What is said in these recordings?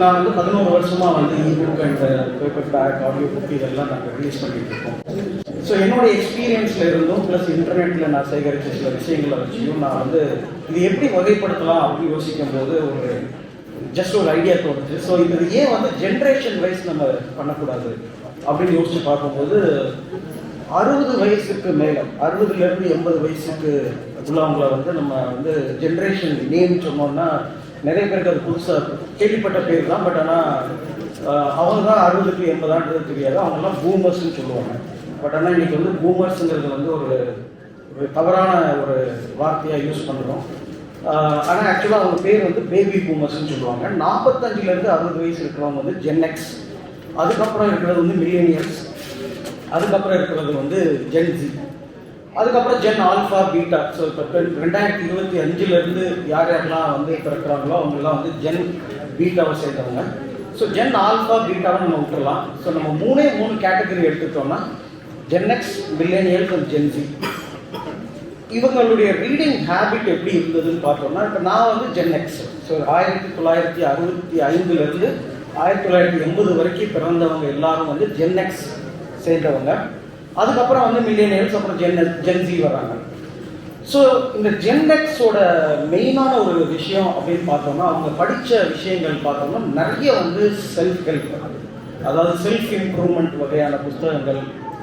நான் வந்து பதினோரு வருஷமாக வந்து e book and paperback audio book இதெல்லாம் நாங்கள் ரிலீஸ் பண்ணிட்டு இருக்கோம். ஸோ என்னோட எக்ஸ்பீரியன்ஸில் இருந்தும் ப்ளஸ் இன்டர்நெட்டில் நான் சேகரித்த சில விஷயங்களை வச்சியும் நான் வந்து இது எப்படி வகைப்படுத்தலாம் அப்படின்னு யோசிக்கும் போது ஒரு ஜஸ்ட் ஒரு ஐடியா தோணுச்சு. ஸோ இது ஏன் வந்து ஜென்ரேஷன் வைஸ் நம்ம பண்ணக்கூடாது அப்படின்னு யோசிச்சு பார்க்கும்போது அறுபது வயசுக்கு மேலே அறுபதுலேருந்து எண்பது வயசுக்கு உள்ளவங்களை வந்து நம்ம வந்து ஜென்ரேஷன் நேம் சொன்னோம்னா நிறைய பேருக்கு அது புதுசாக கேள்விப்பட்ட பேர் தான் பட் ஆனால் அவங்க தான் அறுபதுக்கு எண்பதான்றது தெரியாது. அவங்கெல்லாம் பூமர்ஸ்ன்னு சொல்லுவாங்க. பட் ஆனால் இன்றைக்கி வந்து பூமர்ஸுங்கிறது வந்து ஒரு ஒரு தவறான ஒரு வார்த்தையாக யூஸ் பண்ணுறோம் ஆனால் ஆக்சுவலாக அவங்க பேர் வந்து பேபி பூமர்ஸ்னு சொல்லுவாங்க. நாற்பத்தஞ்சிலேருந்து அறுபது வயசு இருக்கிறவங்க வந்து ஜென்எக்ஸ் அதுக்கப்புறம் இருக்கிறது வந்து மில்லேனியல்ஸ் அதுக்கப்புறம் இருக்கிறது வந்து ஜென்ஜி அதுக்கப்புறம் ஜென் ஆல்ஃபா பீட்டா ஸோ இப்போ ரெண்டாயிரத்தி இருபத்தி அஞ்சுலேருந்து யார் யாரெல்லாம் வந்து பிறக்கிறாங்களோ அவங்கெல்லாம் வந்து ஜென் பீட்டாவை சேர்ந்தவங்க. ஸோ ஜென் ஆல்ஃபா பீட்டாவை நம்ம விட்டுறலாம். ஸோ நம்ம மூணே மூணு கேட்டகரி எடுத்துட்டோம்னா Gen X millennials and Gen Z இவங்களுடைய ரீடிங் ஹேபிட் எப்படி இருந்ததுன்னு பார்த்தோம்னா இப்போ நான் வந்து ஜென்எக்ஸ் ஸோ ஆயிரத்தி தொள்ளாயிரத்தி அறுபத்தி ஐந்துலேருந்து ஆயிரத்தி தொள்ளாயிரத்தி எண்பது வரைக்கும் பிறந்தவங்க எல்லாரும் வந்து ஜென்எக்ஸ் சேர்ந்தவங்க. அதுக்கப்புறம் வந்து மில்லியனியர்ஸ் அப்புறம் ஜென் ஜென்சி வராங்க ஸோ இந்த ஜென்டெக்ஸோட மெயினான ஒரு விஷயம் அப்படின்னு பார்த்தோம்னா அவங்க படித்த விஷயங்கள் பார்த்தோம்னா நிறைய வந்து செல்ஃப் ஹெல்ப் அதாவது செல்ஃப் இம்ப்ரூவ்மெண்ட் வகையான புஸ்தகங்கள்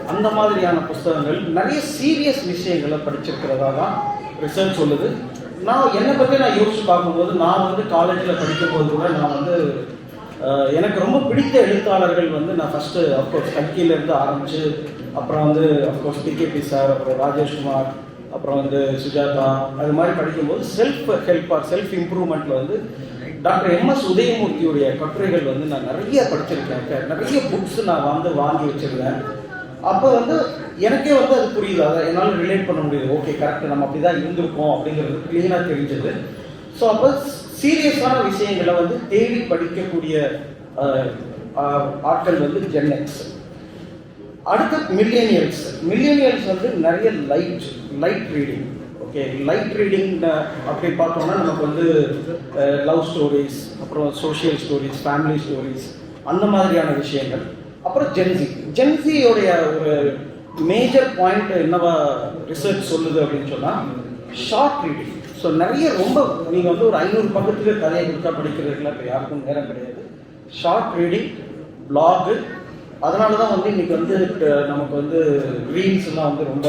அந்த மாதிரியான புஸ்தகங்கள் நிறைய சீரியஸ் விஷயங்களை படிச்சிருக்கிறதா தான் ரிசர்ச் சொல்லுது. நான் என்னை பற்றி நான் யோசிச்சு பார்க்கும்போது நான் வந்து காலேஜில் படிக்கும்போது கூட நான் வந்து எனக்கு ரொம்ப பிடித்த எழுத்தாளர்கள் வந்து நான் ஃபஸ்ட்டு அஃப்கோர்ஸ் கல்கியிலேருந்து ஆரம்பித்து அப்புறம் வந்து அஃப்கோர்ஸ் பிகேபி சார் அப்புறம் ராஜேஷ்குமார் அப்புறம் வந்து சுஜாதா அது மாதிரி படிக்கும்போது செல்ஃப் ஹெல்ப்பாக செல்ஃப் இம்ப்ரூவ்மெண்ட்டில் வந்து டாக்டர் எம்எஸ் உதயமூர்த்தியுடைய கட்டுரைகள் வந்து நான் நிறைய படிச்சிருக்கேன். நிறைய புக்ஸ் நான் வந்து வாங்கி வச்சுருந்தேன். அப்போ வந்து எனக்கே வந்து அது புரியுது. அதை என்னால் ரிலேட் பண்ண முடியுது. ஓகே கரெக்ட் நம்ம அப்படி தான் இருந்திருக்கோம் அப்படிங்கிறது க்ளீனாக தெரிஞ்சது. ஸோ அப்போ சீரியஸான விஷயங்களை வந்து தேடி படிக்கக்கூடிய ஆட்கள் வந்து ஜென்எக்ஸ் அடுத்து மில்லேனியல்ஸ் மில்லேனியல்ஸ் வந்து நிறைய light light reading okay light reading அப்படி பார்த்தோம்னா நமக்கு வந்து லவ் ஸ்டோரிஸ் அப்புறம் சோஷியல் ஸ்டோரிஸ் ஃபேமிலி ஸ்டோரிஸ் அந்த மாதிரியான விஷயங்கள். அப்புறம் ஜென்சி ஜென்சியோடைய ஒரு மேஜர் பாயிண்ட் என்னவா ரிசர்ச் சொல்லுது அப்படின்னு சொன்னால் ஷார்ட் ரீடிங் ஸோ நிறைய ரொம்ப நீங்கள் வந்து ஒரு ஐநூறு பக்கத்துக்கு கதையை கொடுத்தா படிக்கிறதுக்குலாம் இப்போ யாருக்கும் நேரம் கிடையாது. ஷார்ட் ரீடிங் பிளாகு அதனால தான் வந்து இன்னைக்கு வந்து நமக்கு வந்து ரீல்ஸ் எல்லாம் வந்து ரொம்ப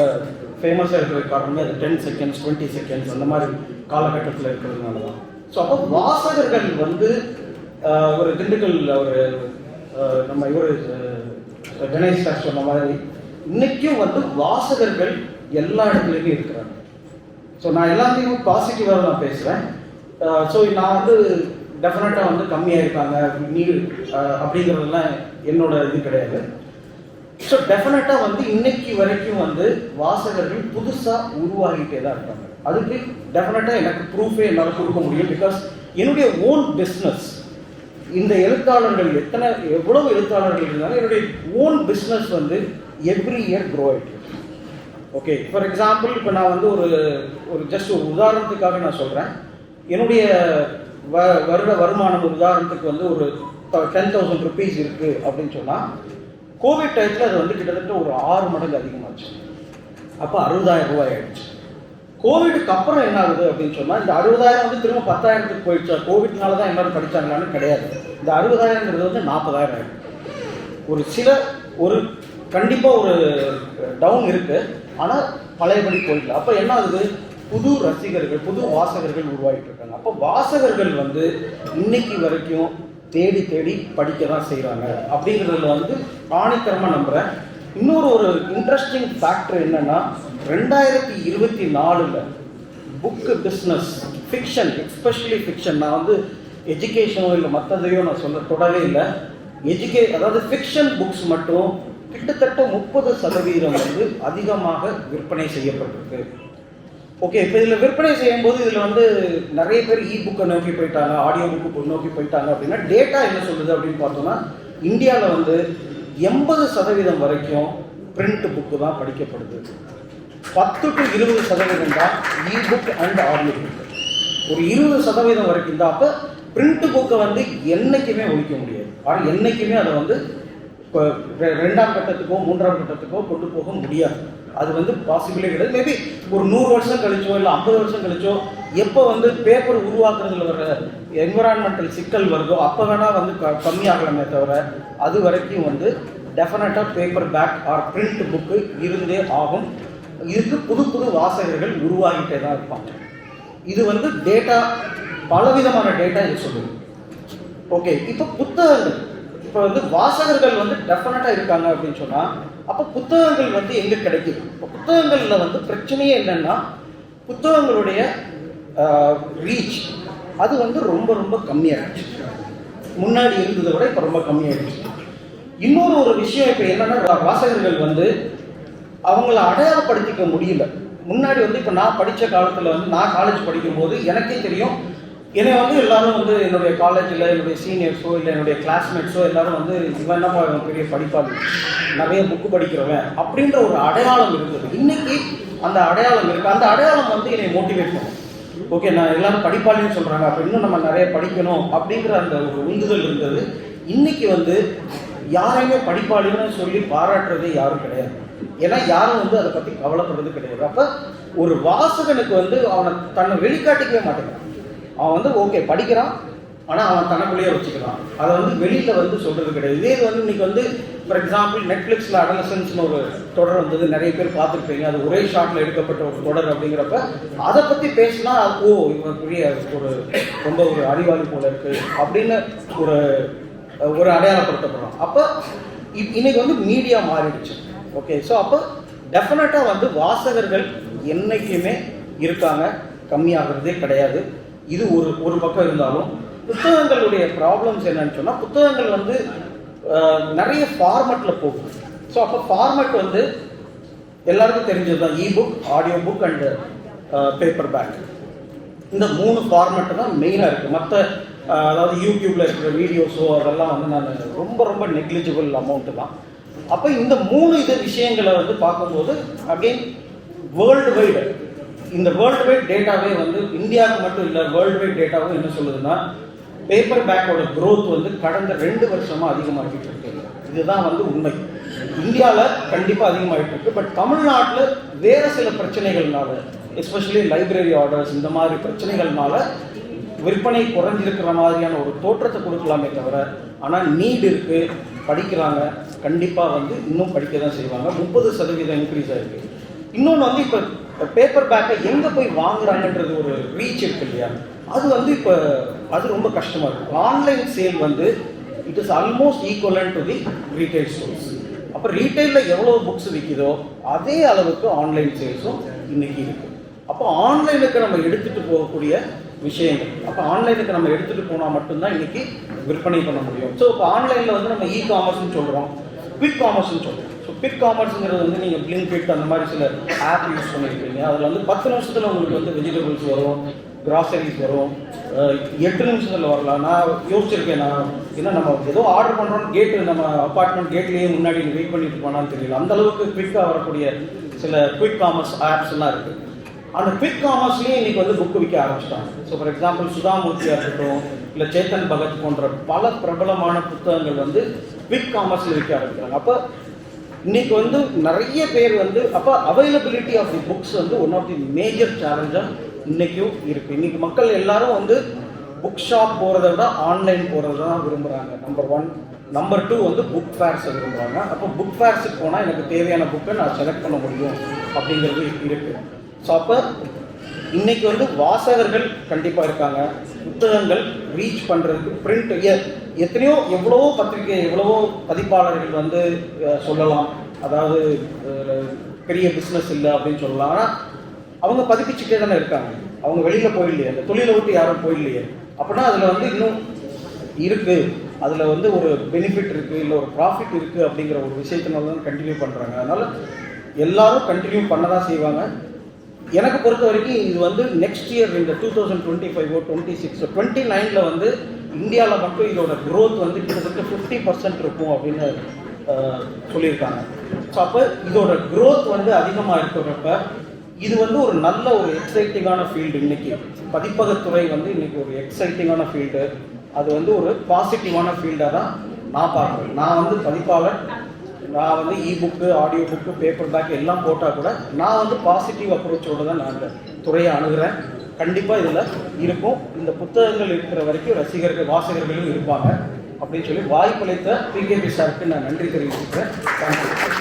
ஃபேமஸாக இருக்கிற காரணமே அது டென் செகண்ட்ஸ் டுவெண்ட்டி செகண்ட்ஸ் அந்த மாதிரி காலகட்டத்தில் இருக்கிறதுனால தான் ஸோ அப்போ வாசகர்கள் வந்து ஒரு திண்டுக்கல் ஒரு நம்ம இவர் கணேஷ் சார் சொன்ன மாதிரி இன்னைக்கும் வந்து வாசகர்கள் எல்லா இடத்துலையுமே இருக்கிறாங்க. ஸோ நான் எல்லாத்தையும் பாசிட்டிவாக நான் பேசுகிறேன் ஸோ நான் வந்து டெஃபினட்டாக வந்து கம்மியாக இருக்காங்க நீ அப்படிங்கிறதெல்லாம் என்னோட இது கிடையாது. ஸோ டெஃபினட்டாக வந்து இன்னைக்கு வரைக்கும் வந்து வாசகர்கள் புதுசாக உருவாகிட்டே தான் இருக்காங்க. அதுக்கு டெஃபினட்டாக எனக்கு ப்ரூஃபே என்னால் கொடுக்க முடியும் பிகாஸ் என்னுடைய ஓன் பிஸ்னஸ் இந்த எழுத்தாளர்கள் எத்தனை எவ்வளவு எழுத்தாளர்கள் இருந்தாலும் என்னுடைய ஓன் பிஸ்னஸ் வந்து எவ்ரி இயர் க்ரோ ஆகிட்டு ஓகே ஃபார் எக்ஸாம்பிள் இப்போ நான் வந்து ஒரு ஒரு ஜஸ்ட் ஒரு உதாரணத்துக்காக நான் சொல்கிறேன் என்னுடைய வ வருட வருமானம் உதாரணத்துக்கு வந்து ஒரு டென் தௌசண்ட் ருபீஸ் இருக்குது அப்படின்னு சொன்னால் கோவிட் டயத்தில் அது வந்து கிட்டத்தட்ட ஒரு ஆறு மடங்கு அதிகமாச்சு. அப்போ அறுபதாயிரம் ரூபாய் ஆயிடுச்சு. கோவிடுக்கு அப்புறம் என்ன ஆகுது அப்படின்னு சொன்னால் இந்த அறுபதாயிரம் வந்து திரும்ப பத்தாயிரத்துக்கு போயிடுச்சா? கோவிட்னால தான் எல்லாரும் படித்தாங்களான்னு கிடையாது. இந்த அறுபதாயிரங்கிறது வந்து நாற்பதாயிரம் ஆயிடுச்சு. ஒரு சில ஒரு கண்டிப்பாக ஒரு டவுன் இருக்குது ஆனால் பழையபடி போயிடல. அப்போ என்ன ஆகுது? புது ரசிகர்கள் புது வாசகர்கள் உருவாகிட்டு இருக்காங்க. அப்போ வாசகர்கள் வந்து இன்னைக்கு வரைக்கும் தேடி தேடி படிக்க தான் செய்கிறாங்க அப்படிங்கிறதுல வந்து ஆணித்தரமாக நம்புகிறேன் இன்னொரு ஒரு இன்ட்ரெஸ்டிங் ஃபேக்டர் என்னன்னா ரெண்டாயிரத்தி இருபத்தி நாலில் book business fiction especially fiction நான் வந்து எஜுகேஷனோ இல்லை மற்றதையோ நான் சொல்ல தொடவே இல்லை. எஜுகே அதாவது ஃபிக்ஷன் புக்ஸ் மட்டும் கிட்டத்தட்ட முப்பது சதவீதம் வந்து அதிகமாக விற்பனை செய்யப்பட்டிருக்கு. ஓகே இப்போ இதில் விற்பனை செய்யும்போது இதில் வந்து நிறைய பேர் இ புக்கை நோக்கி போயிட்டாங்க ஆடியோ புக்கு நோக்கி போயிட்டாங்க அப்படின்னா டேட்டா என்ன சொல்லுது அப்படின்னு பார்த்தோம்னா இந்தியாவில் வந்து எண்பது சதவீதம் வரைக்கும் பிரிண்ட் புக்கு தான் படிக்கப்படுது. பத்து டு இருபது சதவீதம் தான் e book and audio book ஒரு இருபது சதவீதம் வரைக்கும் தான். அப்போ பிரிண்ட் புக்கை வந்து என்றைக்குமே ஒழிக்க முடியாது. ஆனால் என்றைக்குமே அதை வந்து இப்போ ரெண்டாம் கட்டத்துக்கோ மூன்றாம் கட்டத்துக்கோ கொண்டு போக முடியாது. அது வந்து பாசிபிளே கிடையாது. மேபி ஒரு நூறு வருஷம் கழிச்சோ இல்லை ஐம்பது வருஷம் கழிச்சோ எப்போ வந்து பேப்பர் உருவாக்குறதுல வர என்விரான்மெண்டல் சிக்கல் வருதோ அப்போ வேணால் வந்து க கம்மியாகலாமே தவிர அது வரைக்கும் வந்து டெஃபினட்டாக paperback or print book இருந்தே ஆகும். இதுக்கு புது புது வாசகர்கள் உருவாகிட்டே தான் இருப்பாங்க. இது வந்து டேட்டா பலவிதமான டேட்டா இது சொல்லுது. ஓகே இப்போ புத்தகங்கள் இப்போ வந்து வாசகர்கள் வந்து டெஃபினட்டாக இருக்காங்க அப்படின்னு சொன்னால் அப்போ புத்தகங்கள் வந்து எங்கே கிடைக்குது? இப்போ புத்தகங்களில் வந்து பிரச்சனையே என்னன்னா புத்தகங்களுடைய ரீச் அது வந்து ரொம்ப ரொம்ப கம்மியாகிடுச்சு முன்னாடி இருந்ததை விட இப்போ ரொம்ப கம்மியாகிடுச்சு இன்னொரு ஒரு விஷயம் இப்போ என்னென்னா வாசகர்கள் வந்து அவங்கள அடையாளப்படுத்திக்க முடியல. முன்னாடி வந்து இப்போ நான் படித்த காலத்தில் வந்து நான் காலேஜ் படிக்கும்போது எனக்கே தெரியும் என்னை வந்து எல்லாரும் வந்து என்னுடைய காலேஜில் என்னுடைய சீனியர்ஸோ இல்லை என்னுடைய கிளாஸ்மேட்ஸோ எல்லாரும் வந்து இவன் என்னப்பா பெரிய படிப்பாளி. நிறைய புக்கு படிக்கிறவன் அப்படின்ற ஒரு அடையாளம் இருந்தது. இன்னைக்கு அந்த அடையாளம் இருக்கு. அந்த அடையாளம் வந்து என்னை மோட்டிவேட் பண்ணும். ஓகே நான் எல்லாரும் படிப்பாளின்னு சொல்கிறாங்க அப்போ இன்னும் நம்ம நிறைய படிக்கணும் அப்படிங்கிற அந்த ஒரு உந்துதல் இருந்தது. இன்னைக்கு வந்து யாரையுமே படிப்பாளின்னு சொல்லி பாராட்டுறதே யாரும் கிடையாது. ஏன்னா யாரும் வந்து அதை பற்றி கவலைப்படுறது கிடையாது. அப்போ ஒரு வாசகனுக்கு வந்து அவனை தன்னை வெளிக்காட்டிக்கவே மாட்டேங்கிறான். அவன் வந்து ஓகே படிக்கிறான். ஆனால் அவன் தனக்குள்ளேயே வச்சுக்கிறான். அதை வந்து வெளியில் வந்து சொல்கிறது கிடையாது. இதே இது வந்து இன்னைக்கு வந்து ஃபார் எக்ஸாம்பிள் நெட்ஃப்ளிக்ஸில் அடலசன்ஸ்னு ஒரு தொடர் வந்தது. நிறைய பேர் பார்த்துருப்பீங்க. அது ஒரே ஷாட்டில் எடுக்கப்பட்ட ஒரு தொடர் அப்படிங்கிறப்ப அதை பற்றி பேசினா ஓ இவன் பெரிய ஒரு ரொம்ப ஒரு அறிவாளி போல இருக்குது அப்படின்னு ஒரு ஒரு அடையாளப்படுத்தப்படும். அப்போ இப் இன்னைக்கு வந்து மீடியா மாறிடுச்சு. ஓகே ஸோ அப்போ டெஃபினட்டாக வந்து வாசகர்கள் என்றைக்குமே இருக்காங்க. கம்மியாகிறதே கிடையாது. இது ஒரு ஒரு பக்கம் இருந்தாலும் புத்தகங்களுடைய ப்ராப்ளம்ஸ் என்னன்னு சொன்னால் புத்தகங்கள் வந்து நிறைய ஃபார்மெட்டில் போகும். ஸோ அப்போ ஃபார்மெட் வந்து எல்லாருக்கும் தெரிஞ்சது தான் e book audio book and paperback இந்த மூணு ஃபார்மெட்டு தான் மெயினாக இருக்குது மற்ற அதாவது யூடியூப்பில் இருக்கிற வீடியோஸோ அதெல்லாம் வந்து நான் ரொம்ப ரொம்ப நெக்லிஜிபிள் அமௌண்ட்டு தான். அப்போ இந்த மூணு இது விஷயங்களை வந்து பார்க்கும்போது அகெயின் வேர்ல்டு வைடு இந்த வேர்ல்டு வைட் டேட்டாவே வந்து இந்தியாவுக்கு மட்டும் இல்லை வேர்ல்டு வைட் டேட்டாவும் என்ன சொல்லுதுன்னா பேப்பர் பேக்கோட க்ரோத் வந்து கடந்த ரெண்டு வருஷமாக அதிகமாகிட்டு இருக்கு. இதுதான் வந்து உண்மை. இந்தியாவில் கண்டிப்பாக அதிகமாகிட்டு இருக்கு. பட் தமிழ்நாட்டில் வேறு சில பிரச்சனைகள்னால எஸ்பெஷலி லைப்ரரி ஆர்டர்ஸ் இந்த மாதிரி பிரச்சனைகள்னால விற்பனை குறைஞ்சிருக்கிற மாதிரியான ஒரு தோற்றத்தை கொடுக்கலாமே தவிர ஆனால் நீட் இருக்கு படிக்கிறாங்க கண்டிப்பாக வந்து இன்னும் படிக்க தான் செய்வாங்க. முப்பது சதவீதம் இன்க்ரீஸ் ஆகிருக்கு இன்னொன்று வந்து இப்போ பேப்பர் பேக்கை எங்கே போய் வாங்குறாங்கன்றது ஒரு ரீச் இருக்கு இல்லையா? அது வந்து இப்போ அது ரொம்ப கஷ்டமாக இருக்கும் ஆன்லைன் சேல் வந்து it is almost equivalent to the retail stores அப்போ ரீட்டைலில் எவ்வளோ புக்ஸ் விற்கிதோ அதே அளவுக்கு ஆன்லைன் சேல்ஸும் இன்னைக்கு இருக்குது அப்போ ஆன்லைனுக்கு நம்ம எடுத்துகிட்டு போகக்கூடிய விஷயங்கள். அப்போ ஆன்லைனுக்கு நம்ம எடுத்துகிட்டு போனால் மட்டும்தான் இன்றைக்கி விற்பனை பண்ண முடியும். ஸோ இப்போ ஆன்லைனில் வந்து நம்ம இ காமர்ஸ்னு சொல்கிறோம் குவிக் காமர்ஸ்னு சொல்கிறோம் ஸோ பிக் காமர்ஸுங்கிறது வந்து நீங்கள் பிளிங்கிட் அந்த மாதிரி சில ஆப் யூஸ் பண்ணியிருக்கீங்க அதில் வந்து பத்து நிமிஷத்தில் உங்களுக்கு வந்து வெஜிடபிள்ஸ் வரும் கிராசரிஸ் வரும். எட்டு நிமிஷத்தில் வரலாம். நான் யோசிச்சிருக்கேன். நான் என்ன நம்ம ஏதோ ஆர்டர் பண்ணுறோம் கேட்டு நம்ம அப்பார்ட்மெண்ட் கேட்லேயே முன்னாடி வெயிட் பண்ணிட்டு போனான்னு தெரியல. அந்த அளவுக்கு குவிக்காக வரக்கூடிய சில குவிக் காமர்ஸ் ஆப்ஸ் எல்லாம் இருக்குது அந்த குவிக் காமர்ஸ்லேயே இன்னைக்கு வந்து புக்கு விற்க ஆரம்பிச்சிட்டாங்க. ஸோ ஃபார் எக்ஸாம்பிள் சுதாமூர்த்தியாக இருக்கட்டும் இல்லை சேத்தன் பகத் போன்ற பல பிரபலமான புத்தகங்கள் வந்து குவிக் காமர்ஸில் விற்க ஆரம்பிக்கிறாங்க. அப்போ இன்னைக்கு வந்து நிறைய பேர் வந்து அப்போ அவைலபிலிட்டி ஆஃப் தி புக்ஸ் வந்து ஒன் ஆஃப் தி மேஜர் சேலஞ்சாக இன்னைக்கும் இருக்கு. இன்னைக்கு மக்கள் எல்லாரும் வந்து புக் ஷாப் போகிறத விட ஆன்லைன் போகிறது தான் விரும்புகிறாங்க நம்பர் ஒன் நம்பர் டூ வந்து புக் ஃபேர்ஸை விரும்புகிறாங்க அப்போ புக் ஃபேர்ஸுக்கு போனால் எனக்கு தேவையான புக்கை நான் செலக்ட் பண்ண முடியும் அப்படிங்கிறது இருக்கு. ஸோ அப்போ இன்னைக்கு வந்து வாசகர்கள் கண்டிப்பாக இருக்காங்க. புத்தகங்கள் ரீச் பண்ணுறதுக்கு பிரிண்ட் எத்தனையோ எவ்வளவோ பத்திரிகை எவ்வளவோ பதிப்பாளர்கள் வந்து சொல்லலாம். அதாவது பெரிய பிஸ்னஸ் இல்லை அப்படின்னு சொல்லலாம். ஆனால் அவங்க பதிப்பிச்சுட்டே தானே இருக்காங்க. அவங்க வெளியில் போயிடலையே. அந்த தொழிலை விட்டு யாரும் போயிடலையே. அப்படின்னா அதில் வந்து இன்னும் இருக்குது அதில் வந்து ஒரு பெனிஃபிட் இருக்குது இல்லை ஒரு ப்ராஃபிட் இருக்குது அப்படிங்கிற ஒரு விஷயத்தினால தான் கண்டினியூ பண்ணுறாங்க அதனால் எல்லாரும் கண்டினியூ பண்ண தான் செய்வாங்க. எனக்கு பொறுத்த வரைக்கும் இது வந்து நெக்ஸ்ட் இயர் இந்த two thousand twenty five twenty six twenty நைனில் வந்து இந்தியாவில் மட்டும் இதோட க்ரோத் வந்து கிட்டத்தட்ட ஃபிஃப்டி பர்சன்ட் இருக்கும் அப்படின்னு சொல்லியிருக்காங்க. ஸோ அப்போ இதோட க்ரோத் வந்து அதிகமாக இருக்கிறப்ப இது வந்து ஒரு நல்ல ஒரு எக்ஸைட்டிங்கான ஃபீல்டு இன்னைக்கு. பதிப்பகத்துறை வந்து இன்னைக்கு ஒரு எக்ஸைட்டிங்கான ஃபீல்டு அது வந்து ஒரு பாசிட்டிவான ஃபீல்டாக தான் நான் பார்க்குறேன். நான் வந்து பதிப்பாளர். நான் வந்து e book audio book paperback எல்லாம் போட்டால் கூட நான் வந்து பாசிட்டிவ் அப்ரோச்சோடு தான் நான் அந்த துறையை அணுகிறேன். கண்டிப்பாக இதில் இருக்கும். இந்த புத்தகங்கள் இருக்கிற வரைக்கும் ரசிகர்கள் வாசகர்களும் இருப்பாங்க. அப்படின்னு சொல்லி வாய்ப்பளித்த பிகேபி சாருக்கு நான் நன்றி தெரிவிச்சுக்கிறேன். தேங்க்யூ